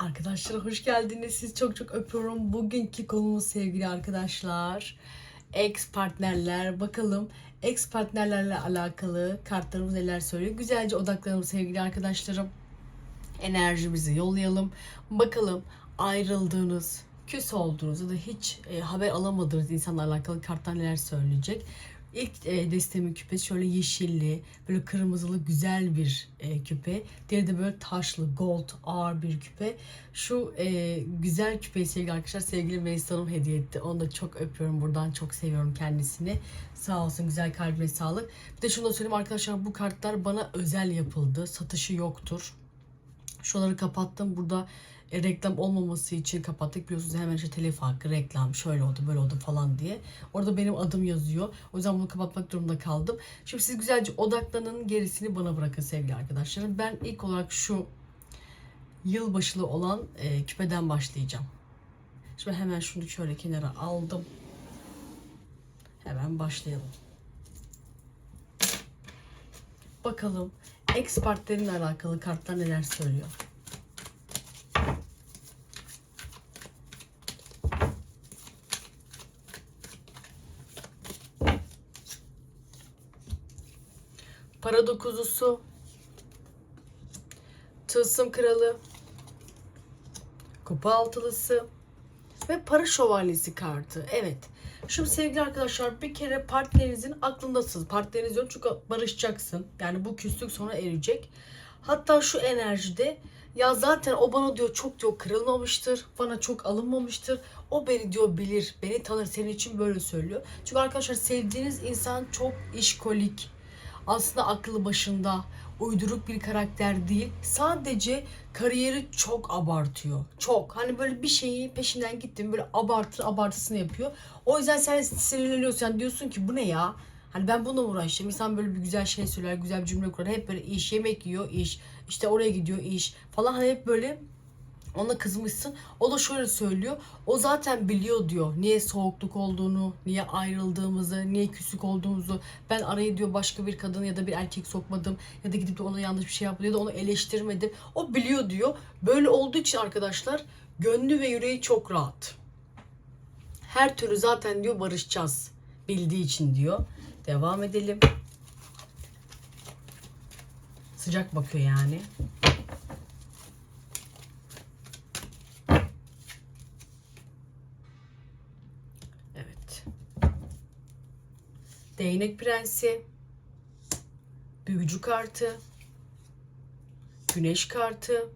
Arkadaşlar hoş geldiniz. Sizi çok çok öpüyorum. Bugünkü konumuz sevgili arkadaşlar. Ex partnerler. Bakalım ex partnerlerle alakalı kartlarımız neler söylüyor. Güzelce odaklanalım sevgili arkadaşlarım. Enerjimizi yollayalım. Bakalım ayrıldığınız, küs olduğunuz ya da hiç e, haber alamadığınız insanlarla alakalı kartlar neler söyleyecek. İlk e, desteğimin küpesi şöyle yeşilli, böyle kırmızılı güzel bir e, küpe. Diğeri de böyle taşlı, gold, ağır bir küpe. Şu e, güzel küpeyi sevgili arkadaşlar sevgili Melis Hanım hediye etti. Onu da çok öpüyorum buradan. Çok seviyorum kendisini. Sağ olsun güzel kalbine sağlık. Bir de şunu da söyleyeyim arkadaşlar bu kartlar bana özel yapıldı. Satışı yoktur. Şuraları kapattım. Burada e, reklam olmaması için kapattık. Biliyorsunuz hemen işte telif hakkı, reklam, şöyle oldu, böyle oldu falan diye. Orada benim adım yazıyor. O yüzden bunu kapatmak durumunda kaldım. Şimdi siz güzelce odaklanın. Gerisini bana bırakın sevgili arkadaşlarım. Ben ilk olarak şu yılbaşılı olan e, küpeden başlayacağım. Şimdi hemen şunu şöyle kenara aldım. Hemen başlayalım. Bakalım ex partnerinle alakalı kartlar neler söylüyor. Para dokuzusu. Tılsım kralı. Kupa altılısı. Ve para şövalyesi kartı. Evet. Şimdi sevgili arkadaşlar bir kere partnerinizin aklındasınız. Partneriniz yok çünkü barışacaksın. Yani bu küslük sonra erecek. Hatta şu enerjide ya zaten o bana diyor çok diyor kırılmamıştır. Bana çok alınmamıştır. O beni diyor bilir. Beni tanır. Senin için böyle söylüyor. Çünkü arkadaşlar sevdiğiniz insan çok işkolik. Aslında aklı başında. Uyduruk bir karakter değil. Sadece kariyeri çok abartıyor. Çok. Hani böyle bir şeyi peşinden gittim böyle abartı abartısını yapıyor. O yüzden sen sinirleniyorsun. Yani diyorsun ki bu ne ya? Hani ben bununla uğraşacağım. İnsan böyle bir güzel şey söyler, güzel bir cümle kurar. Hep böyle iş, yemek yiyor, iş. işte oraya gidiyor, iş falan. Hani hep böyle ona kızmışsın. O da şöyle söylüyor. O zaten biliyor diyor. Niye soğukluk olduğunu, niye ayrıldığımızı, niye küslük olduğumuzu. Ben araya diyor başka bir kadın ya da bir erkek sokmadım. Ya da gidip de ona yanlış bir şey yapmadım ya da onu eleştirmedim. O biliyor diyor. Böyle olduğu için arkadaşlar gönlü ve yüreği çok rahat. Her türlü zaten diyor barışacağız. Bildiği için diyor. Devam edelim. Sıcak bakıyor yani. Evet. Değnek prensi. Büyücü kartı. Güneş kartı.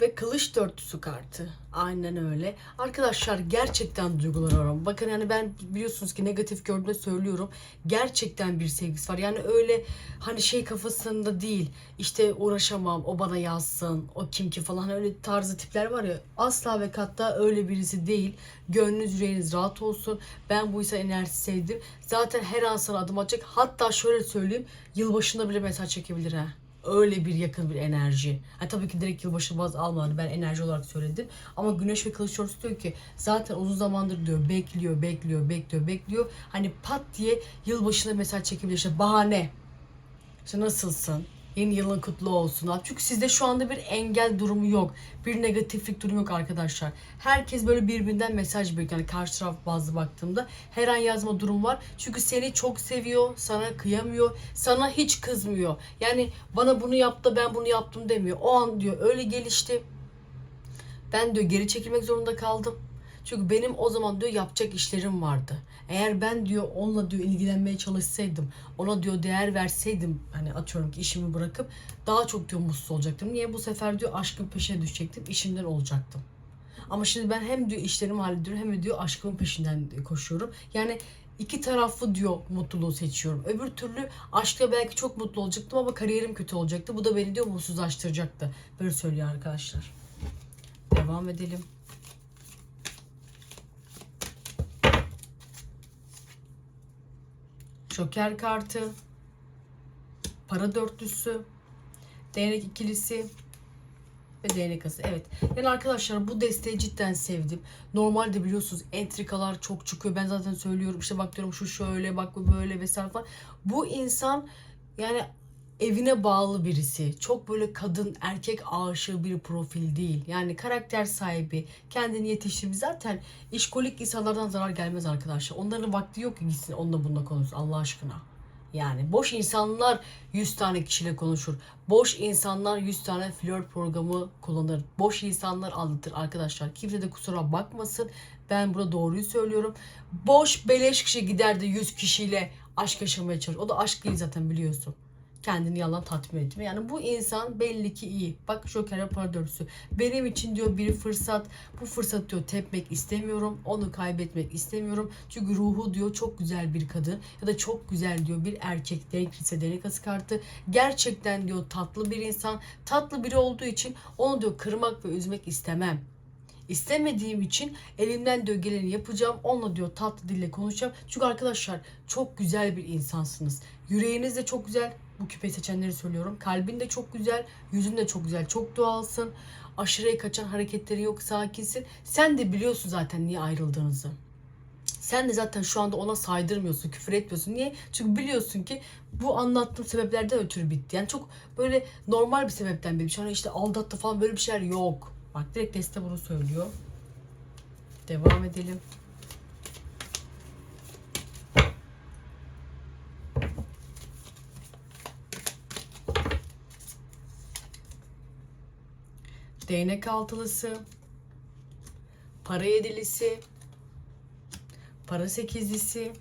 Ve kılıç dörtlüsü kartı. Aynen öyle. Arkadaşlar gerçekten duygulanıyorum. Bakın yani ben biliyorsunuz ki negatif gördüğümde söylüyorum. Gerçekten bir sevgisi var. Yani öyle hani şey kafasında değil. İşte uğraşamam o bana yazsın. O kim ki falan öyle tarzı tipler var ya. Asla ve katta öyle birisi değil. Gönlünüz yüreğiniz rahat olsun. Ben bu insan enerjisi sevdim. Zaten her an sana adım atacak. Hatta şöyle söyleyeyim. Yılbaşında bile mesaj çekebilir ha öyle bir yakın bir enerji. Ha, tabii ki direkt yılbaşı baz almadı. Ben enerji olarak söyledim. Ama Güneş ve Kılıç Orası diyor ki zaten uzun zamandır diyor bekliyor, bekliyor, bekliyor, bekliyor. Hani pat diye yılbaşında mesaj çekebilir. İşte bahane. İşte nasılsın? Yeni yılın kutlu olsun. Çünkü sizde şu anda bir engel durumu yok. Bir negatiflik durumu yok arkadaşlar. Herkes böyle birbirinden mesaj bekliyor. Yani karşı taraf bazı baktığımda her an yazma durum var. Çünkü seni çok seviyor, sana kıyamıyor, sana hiç kızmıyor. Yani bana bunu yaptı, ben bunu yaptım demiyor. O an diyor öyle gelişti. Ben diyor geri çekilmek zorunda kaldım. Çünkü benim o zaman diyor yapacak işlerim vardı. Eğer ben diyor onunla diyor ilgilenmeye çalışsaydım, ona diyor değer verseydim hani atıyorum ki işimi bırakıp daha çok diyor mutsuz olacaktım. Niye bu sefer diyor aşkın peşine düşecektim, işimden olacaktım. Ama şimdi ben hem diyor işlerimi hallediyorum hem de diyor aşkımın peşinden koşuyorum. Yani iki taraflı diyor mutluluğu seçiyorum. Öbür türlü aşkla belki çok mutlu olacaktım ama kariyerim kötü olacaktı. Bu da beni diyor mutsuzlaştıracaktı. Böyle söylüyor arkadaşlar. Devam edelim. Joker kartı. Para dörtlüsü. Değnek ikilisi. Ve değnek ası. Evet. Yani arkadaşlar bu desteği cidden sevdim. Normalde biliyorsunuz entrikalar çok çıkıyor. Ben zaten söylüyorum işte bak diyorum şu şöyle bak bu böyle vesaire falan. Bu insan yani evine bağlı birisi. Çok böyle kadın erkek aşığı bir profil değil. Yani karakter sahibi, kendini yetiştirmiş. Zaten işkolik insanlardan zarar gelmez arkadaşlar. Onların vakti yok ki gitsin onunla bununla konuşsun Allah aşkına. Yani boş insanlar 100 tane kişiyle konuşur. Boş insanlar 100 tane flört programı kullanır. Boş insanlar aldatır arkadaşlar. Kimse de kusura bakmasın. Ben burada doğruyu söylüyorum. Boş beleş kişi gider de 100 kişiyle aşk yaşamaya çalışır. O da aşk değil zaten biliyorsun kendini yalan tatmin etme. Yani bu insan belli ki iyi. Bak Joker paradoksu. Benim için diyor bir fırsat. Bu fırsat diyor tepmek istemiyorum. Onu kaybetmek istemiyorum. Çünkü ruhu diyor çok güzel bir kadın ya da çok güzel diyor bir erkek denk ise delikası kartı. Gerçekten diyor tatlı bir insan. Tatlı biri olduğu için onu diyor kırmak ve üzmek istemem. İstemediğim için elimden diyor geleni yapacağım. Onunla diyor tatlı dille konuşacağım. Çünkü arkadaşlar çok güzel bir insansınız. Yüreğiniz de çok güzel. Bu küpeyi seçenleri söylüyorum. Kalbin de çok güzel. Yüzün de çok güzel. Çok doğalsın. Aşırıya kaçan hareketleri yok. Sakinsin. Sen de biliyorsun zaten niye ayrıldığınızı. Sen de zaten şu anda ona saydırmıyorsun, küfür etmiyorsun. Niye? Çünkü biliyorsun ki bu anlattığım sebeplerden ötürü bitti. Yani çok böyle normal bir sebepten bitmiş. Hani işte aldattı falan böyle bir şeyler yok. Bak direkt deste bunu söylüyor. Devam edelim. Değnek altılısı. Para yedilisi. Para sekizlisi.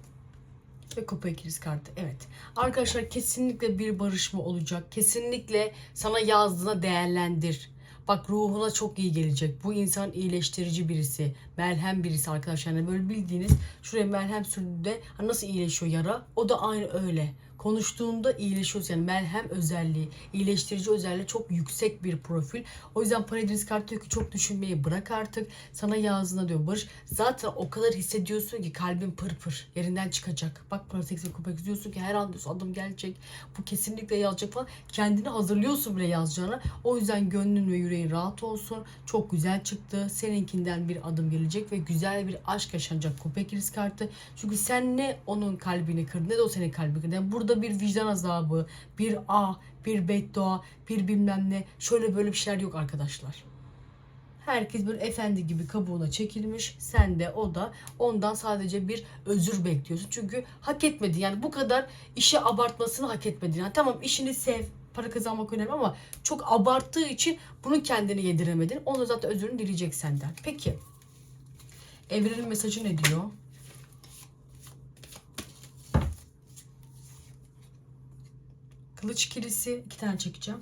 Ve kupa ikiliz kartı. Evet. Arkadaşlar kesinlikle bir barışma olacak. Kesinlikle sana yazdığına değerlendir. Bak ruhuna çok iyi gelecek. Bu insan iyileştirici birisi. Merhem birisi arkadaşlar. Yani böyle bildiğiniz şuraya merhem sürdüğünde nasıl iyileşiyor yara? O da aynı öyle. Konuştuğunda iyileşiyorsun. Yani merhem özelliği, iyileştirici özelliği çok yüksek bir profil. O yüzden Paradis kartı diyor ki çok düşünmeyi bırak artık. Sana yazdığına diyor Barış. Zaten o kadar hissediyorsun ki kalbin pır pır yerinden çıkacak. Bak Paradis kupa diyorsun ki her an diyorsun adım gelecek. Bu kesinlikle yazacak falan. Kendini hazırlıyorsun bile yazacağına. O yüzden gönlün ve yüreğin rahat olsun. Çok güzel çıktı. Seninkinden bir adım gelecek ve güzel bir aşk yaşanacak kupa ikiliz kartı. Çünkü sen ne onun kalbini kırdın ne de o senin kalbini kırdı. Yani burada bir vicdan azabı, bir ah, bir beddua, bir bilmem ne şöyle böyle bir şeyler yok arkadaşlar. Herkes böyle efendi gibi kabuğuna çekilmiş. Sen de o da ondan sadece bir özür bekliyorsun. Çünkü hak etmedi. Yani bu kadar işi abartmasını hak etmedi. Yani tamam işini sev, para kazanmak önemli ama çok abarttığı için bunu kendine yediremedin. Onu zaten özürünü dileyecek senden. Peki. Evrenin mesajı ne diyor? Kılıç ikilisi iki tane çekeceğim.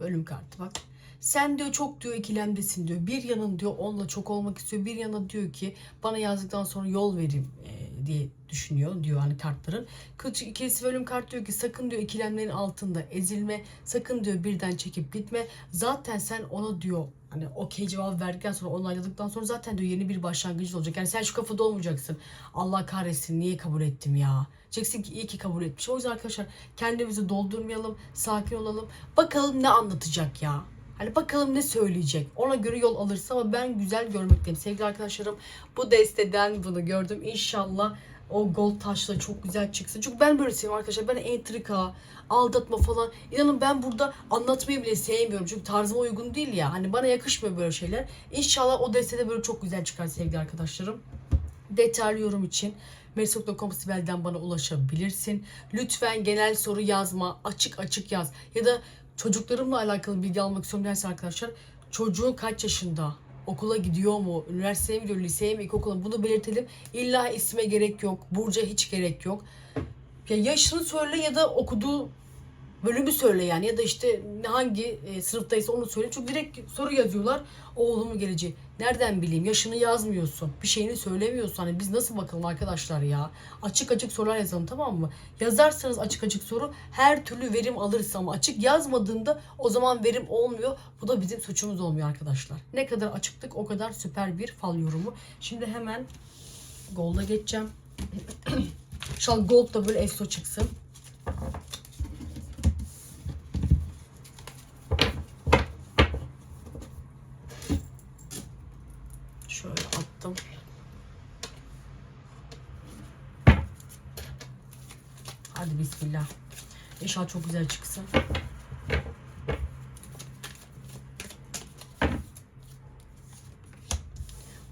Ölüm kartı bak. Sen diyor çok diyor ikilemdesin diyor. Bir yanın diyor onunla çok olmak istiyor. Bir yana diyor ki bana yazdıktan sonra yol vereyim e, diye düşünüyor diyor hani kartların. Kılıç ikilisi ve ölüm kartı diyor ki sakın diyor ikilemlerin altında ezilme. Sakın diyor birden çekip gitme. Zaten sen ona diyor hani okey cevap verdikten sonra onayladıktan sonra zaten diyor yeni bir başlangıcı olacak. Yani sen şu kafada olmayacaksın. Allah kahretsin niye kabul ettim ya. Diyeceksin ki iyi ki kabul etmiş. O yüzden arkadaşlar kendimizi doldurmayalım. Sakin olalım. Bakalım ne anlatacak ya. Hani bakalım ne söyleyecek. Ona göre yol alırsa ama ben güzel görmekteyim. Sevgili arkadaşlarım bu desteden bunu gördüm. İnşallah o gold taşla çok güzel çıksın. Çünkü ben böyle seviyorum arkadaşlar. Ben entrika, aldatma falan. İnanın ben burada anlatmayı bile sevmiyorum. Çünkü tarzıma uygun değil ya. Hani bana yakışmıyor böyle şeyler. İnşallah o destede böyle çok güzel çıkar sevgili arkadaşlarım. Detaylı yorum için Merisok.com Sibel'den bana ulaşabilirsin. Lütfen genel soru yazma. Açık açık yaz. Ya da çocuklarımla alakalı bilgi almak istiyorum arkadaşlar. Çocuğun kaç yaşında? Okula gidiyor mu? Üniversiteye mi gidiyor? Liseye mi? İlkokula mı? Bunu belirtelim. İlla isme gerek yok. Burca hiç gerek yok. Ya yaşını söyle ya da okuduğu bölümü söyle yani ya da işte hangi e, sınıftaysa onu söyle. Çünkü direkt soru yazıyorlar. Oğlumun geleceği. Nereden bileyim? Yaşını yazmıyorsun. Bir şeyini söylemiyorsun. Hani biz nasıl bakalım arkadaşlar ya? Açık açık sorular yazalım tamam mı? Yazarsanız açık açık soru her türlü verim alırız ama açık yazmadığında o zaman verim olmuyor. Bu da bizim suçumuz olmuyor arkadaşlar. Ne kadar açıklık o kadar süper bir fal yorumu. Şimdi hemen Gold'a geçeceğim. İnşallah Gold da böyle ESO çıksın. Bismillah. İnşallah çok güzel çıksın.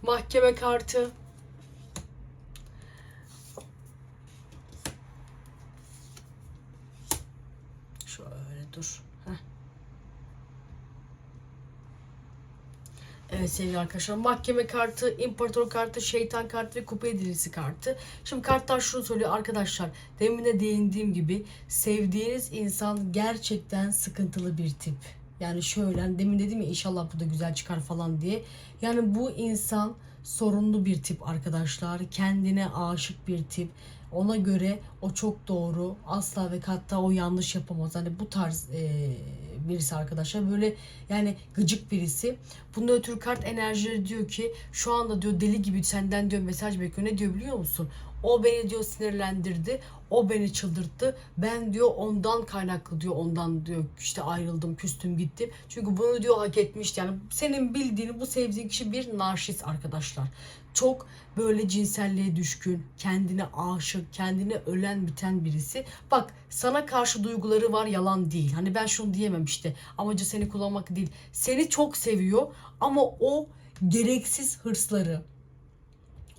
Mahkeme kartı. Şöyle dur. Heh. Evet sevgili arkadaşlar mahkeme kartı, imparator kartı, şeytan kartı ve kupa edilisi kartı. Şimdi kartlar şunu söylüyor arkadaşlar. Demin de değindiğim gibi sevdiğiniz insan gerçekten sıkıntılı bir tip. Yani şöyle hani demin dedim ya inşallah bu da güzel çıkar falan diye. Yani bu insan sorunlu bir tip arkadaşlar. Kendine aşık bir tip. Ona göre o çok doğru. Asla ve hatta o yanlış yapamaz. Hani bu tarz e, birisi arkadaşlar. Böyle yani gıcık birisi. Bunun ötürü kart enerjileri diyor ki şu anda diyor deli gibi senden diyor mesaj bekliyor. Ne diyor biliyor musun? O beni diyor sinirlendirdi. O beni çıldırttı. Ben diyor ondan kaynaklı diyor ondan diyor işte ayrıldım, küstüm, gittim. Çünkü bunu diyor hak etmişti. Yani senin bildiğin bu sevdiğin kişi bir narşist arkadaşlar. Çok böyle cinselliğe düşkün, kendine aşık, kendine ölen biten birisi. Bak sana karşı duyguları var yalan değil. Hani ben şunu diyemem işte amacı seni kullanmak değil. Seni çok seviyor ama o gereksiz hırsları,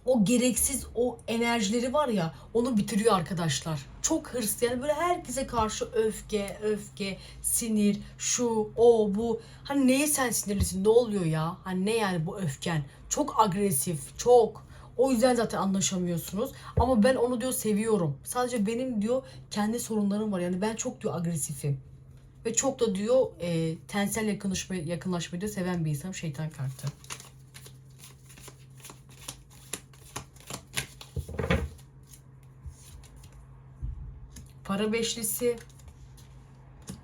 o gereksiz o enerjileri var ya onu bitiriyor arkadaşlar. Çok hırslı yani böyle herkese karşı öfke, öfke, sinir, şu, o, bu. Hani neye sen sinirlisin? Ne oluyor ya? Hani ne yani bu öfken? Çok agresif, çok. O yüzden zaten anlaşamıyorsunuz. Ama ben onu diyor seviyorum. Sadece benim diyor kendi sorunlarım var. Yani ben çok diyor agresifim. Ve çok da diyor e, tensel yakınlaşma, yakınlaşmayı diyor seven bir insan. Şeytan kartı. Para beşlisi,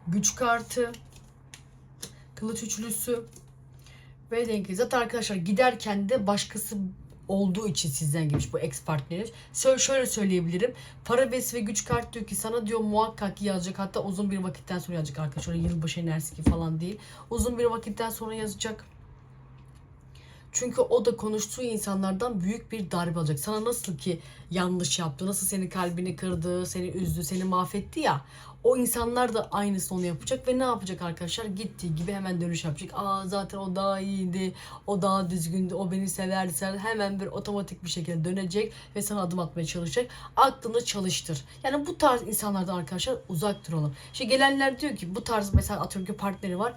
güç kartı, kılıç üçlüsü ve dengeli. Zaten arkadaşlar giderken de başkası olduğu için sizden gelmiş bu ex partneriniz. Şöyle, şöyle söyleyebilirim. Para besi ve güç kartı diyor ki sana diyor muhakkak yazacak. Hatta uzun bir vakitten sonra yazacak arkadaşlar. Yılbaşı enerjisi falan değil. Uzun bir vakitten sonra yazacak. Çünkü o da konuştuğu insanlardan büyük bir darbe alacak. Sana nasıl ki yanlış yaptı, nasıl senin kalbini kırdı, seni üzdü, seni mahvetti ya. O insanlar da aynısını onu yapacak ve ne yapacak arkadaşlar? Gittiği gibi hemen dönüş yapacak. Aa zaten o daha iyiydi, o daha düzgündü, o beni severdi. Sen hemen bir otomatik bir şekilde dönecek ve sana adım atmaya çalışacak. Aklını çalıştır. Yani bu tarz insanlardan arkadaşlar uzak duralım. İşte gelenler diyor ki bu tarz mesela atıyorum ki partneri var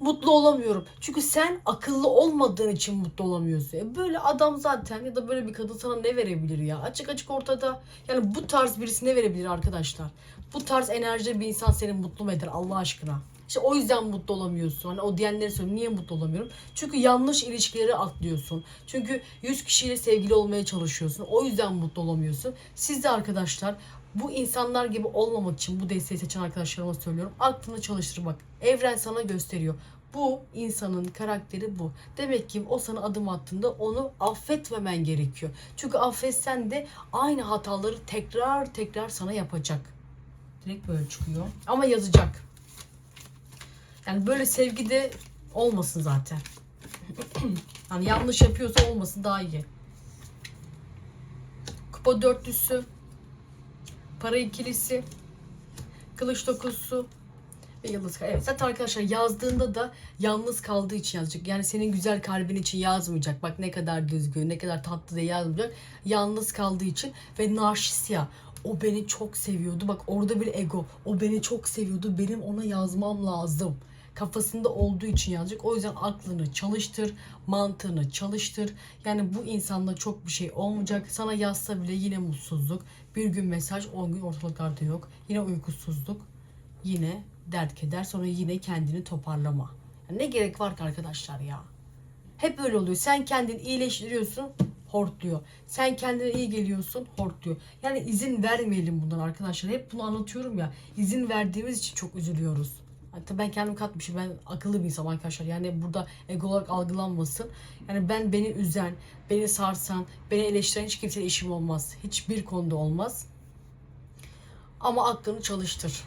mutlu olamıyorum. Çünkü sen akıllı olmadığın için mutlu olamıyorsun. E böyle adam zaten ya da böyle bir kadın sana ne verebilir ya? Açık açık ortada. Yani bu tarz birisi ne verebilir arkadaşlar? Bu tarz enerjide bir insan seni mutlu mu eder Allah aşkına? İşte o yüzden mutlu olamıyorsun. Hani o diyenleri söylüyorum. Niye mutlu olamıyorum? Çünkü yanlış ilişkileri atlıyorsun. Çünkü 100 kişiyle sevgili olmaya çalışıyorsun. O yüzden mutlu olamıyorsun. Siz de arkadaşlar bu insanlar gibi olmamak için bu desteği seçen arkadaşlarıma söylüyorum. Aklını çalıştır bak. Evren sana gösteriyor. Bu insanın karakteri bu. Demek ki o sana adım attığında onu affetmemen gerekiyor. Çünkü affetsen de aynı hataları tekrar tekrar sana yapacak. Direkt böyle çıkıyor. Ama yazacak. Yani böyle sevgi de olmasın zaten. hani yanlış yapıyorsa olmasın daha iyi. Kupa dörtlüsü. Para ikilisi. Kılıç dokuzusu. Ve yıldız Evet zaten arkadaşlar yazdığında da yalnız kaldığı için yazacak. Yani senin güzel kalbin için yazmayacak. Bak ne kadar düzgün, ne kadar tatlı diye yazmayacak. Yalnız kaldığı için ve narşist. O beni çok seviyordu. Bak orada bir ego. O beni çok seviyordu. Benim ona yazmam lazım. Kafasında olduğu için yazacak. O yüzden aklını çalıştır, mantığını çalıştır. Yani bu insanda çok bir şey olmayacak. Sana yazsa bile yine mutsuzluk. Bir gün mesaj, 10 gün ortalıklarda yok. Yine uykusuzluk. Yine dert keder sonra yine kendini toparlama. Yani ne gerek var ki arkadaşlar ya? Hep öyle oluyor. Sen kendini iyileştiriyorsun hortluyor. Sen kendine iyi geliyorsun hortluyor. Yani izin vermeyelim bundan arkadaşlar. Hep bunu anlatıyorum ya. İzin verdiğimiz için çok üzülüyoruz. Hatta ben kendim katmışım. Ben akıllı bir insanım arkadaşlar. Yani burada ego olarak algılanmasın. Yani ben beni üzen, beni sarsan, beni eleştiren hiç kimseyle işim olmaz. Hiçbir konuda olmaz. Ama aklını çalıştır.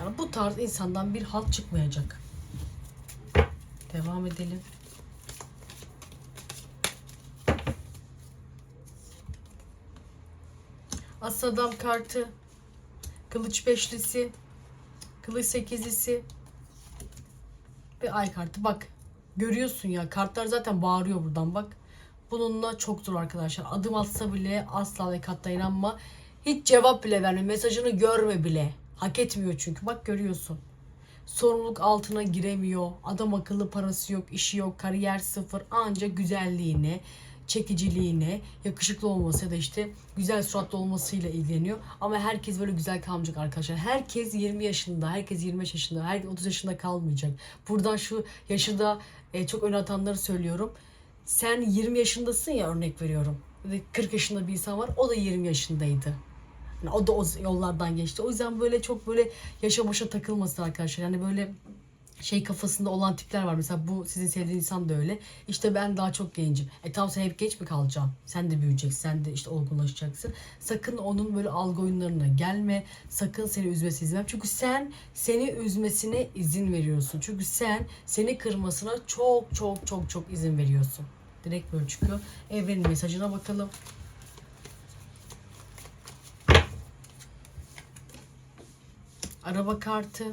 Yani bu tarz insandan bir halt çıkmayacak. Devam edelim. As adam kartı. Kılıç beşlisi. Kılıç sekizlisi. Ve ay kartı. Bak görüyorsun ya kartlar zaten bağırıyor buradan bak. Bununla çok zor arkadaşlar. Adım atsa bile asla ve katta inanma. Hiç cevap bile verme. Mesajını görme bile. Hak etmiyor çünkü. Bak görüyorsun. Sorumluluk altına giremiyor. Adam akıllı parası yok, işi yok, kariyer sıfır. Ancak güzelliğine, çekiciliğine, yakışıklı olması ya da işte güzel suratlı olmasıyla ilgileniyor. Ama herkes böyle güzel kalmayacak arkadaşlar. Herkes 20 yaşında, herkes 25 yaşında, herkes 30 yaşında kalmayacak. Buradan şu yaşı e, çok öne atanları söylüyorum. Sen 20 yaşındasın ya örnek veriyorum. Ve 40 yaşında bir insan var. O da 20 yaşındaydı. Yani o da o yollardan geçti. O yüzden böyle çok böyle yaşa başa takılmasın arkadaşlar. Yani böyle şey kafasında olan tipler var. Mesela bu sizin sevdiğiniz insan da öyle. İşte ben daha çok gencim. E tamam sen hep genç mi kalacaksın? Sen de büyüyeceksin. Sen de işte olgunlaşacaksın. Sakın onun böyle algı oyunlarına gelme. Sakın seni üzmesi izin. Çünkü sen seni üzmesine izin veriyorsun. Çünkü sen seni kırmasına çok çok çok çok izin veriyorsun. Direkt böyle çıkıyor. Evrenin mesajına bakalım. Araba kartı.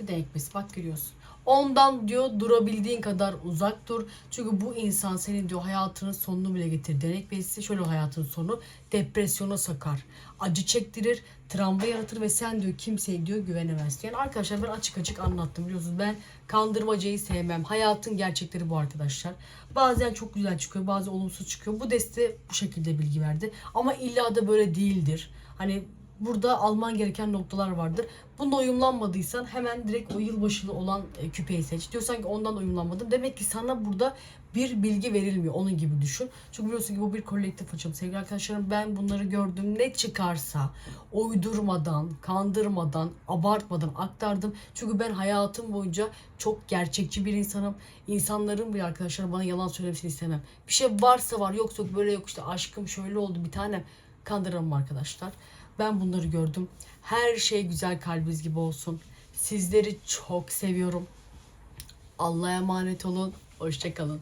Bir de ekmesi bak görüyorsun. Ondan diyor durabildiğin kadar uzak dur. Çünkü bu insan senin diyor hayatının sonunu bile getirir. Denek besi şöyle hayatın sonu depresyona sakar. Acı çektirir, travma yaratır ve sen diyor kimseye diyor güvenemezsin. Yani arkadaşlar ben açık açık anlattım biliyorsunuz. Ben kandırmacayı sevmem. Hayatın gerçekleri bu arkadaşlar. Bazen çok güzel çıkıyor, bazen olumsuz çıkıyor. Bu deste bu şekilde bilgi verdi. Ama illa da böyle değildir. Hani burada alman gereken noktalar vardır. Bunda uyumlanmadıysan hemen direkt o yılbaşılı olan e, küpeyi seç. Diyorsan ki ondan uyumlanmadım. Demek ki sana burada bir bilgi verilmiyor. Onun gibi düşün. Çünkü biliyorsun ki bu bir kolektif açım. Sevgili arkadaşlarım ben bunları gördüm. Ne çıkarsa uydurmadan, kandırmadan, abartmadan aktardım. Çünkü ben hayatım boyunca çok gerçekçi bir insanım. İnsanların bir arkadaşlar bana yalan söylemesini istemem. Bir şey varsa var yoksa yok böyle yok işte aşkım şöyle oldu bir tanem kandıramam arkadaşlar. Ben bunları gördüm. Her şey güzel kalbiniz gibi olsun. Sizleri çok seviyorum. Allah'a emanet olun. Hoşçakalın.